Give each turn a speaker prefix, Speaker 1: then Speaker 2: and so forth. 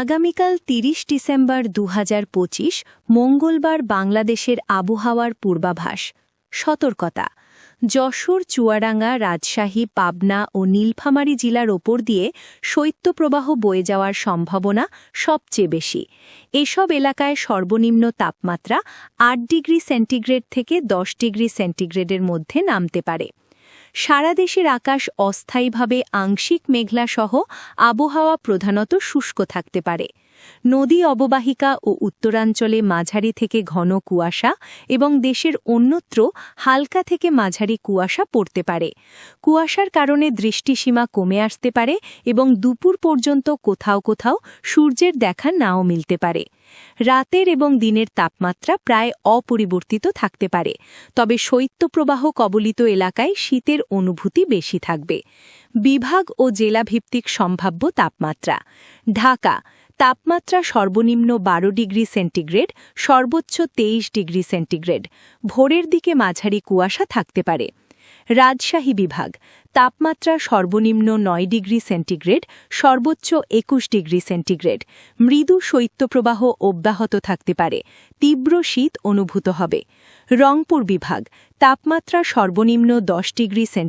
Speaker 1: আগামীকাল তিরিশ ডিসেম্বর দু হাজার পঁচিশ, মঙ্গলবার বাংলাদেশের আবহাওয়ার পূর্বাভাস। সতর্কতা, যশোর, চুয়াডাঙ্গা, রাজশাহী, পাবনা ও নীলফামারী জেলার ওপর দিয়ে শৈত্যপ্রবাহ বয়ে যাওয়ার সম্ভাবনা সবচেয়ে বেশি। এসব এলাকায় সর্বনিম্ন তাপমাত্রা আট ডিগ্রি সেন্টিগ্রেড থেকে দশ ডিগ্রি সেন্টিগ্রেডের মধ্যে নামতে পারে। সারা দেশের আকাশ অস্থায়ীভাবে আংশিক মেঘলাসহ আবহাওয়া প্রধানত শুষ্ক থাকতে পারে। নদী অববাহিকা ও উত্তরাঞ্চলে মাঝারি থেকে ঘন কুয়াশা এবং দেশের অন্যত্র হালকা থেকে মাঝারি কুয়াশা পড়তে পারে। কুয়াশার কারণে দৃষ্টিসীমা কমে আসতে পারে এবং দুপুর পর্যন্ত কোথাও কোথাও সূর্যের দেখা নাও মিলতে পারে। রাতের এবং দিনের তাপমাত্রা প্রায় অপরিবর্তিত থাকতে পারে, তবে শৈত্যপ্রবাহ কবলিত এলাকায় শীতের অনুভূতি বেশি থাকবে। বিভাগ ও জেলাভিত্তিক সম্ভাব্য তাপমাত্রা। ঢাকা, তাপমাত্রা সর্বনিম্ন বারো ডিগ্রি সেন্টিগ্রেড, সর্বোচ্চ তেইশ ডিগ্রি সেন্টিগ্রেড। ভোরের দিকে মাঝারি কুয়াশা থাকতে পারে। রাজশাহী বিভাগ। তাপমাত্রা সর্বনিম্ন নয় ডিগ্রি সেন্টিগ্রেড, সর্বোচ্চ একুশ ডিগ্রি সেন্টিগ্রেড। মৃদু শৈত্যপ্রবাহ অব্যাহত থাকতে পারে। তীব্র শীত অনুভূত হবে। রংপুর বিভাগ। তাপমাত্রা সর্বনিম্ন দশ ডিগ্রি সেন্টিগ্রেড।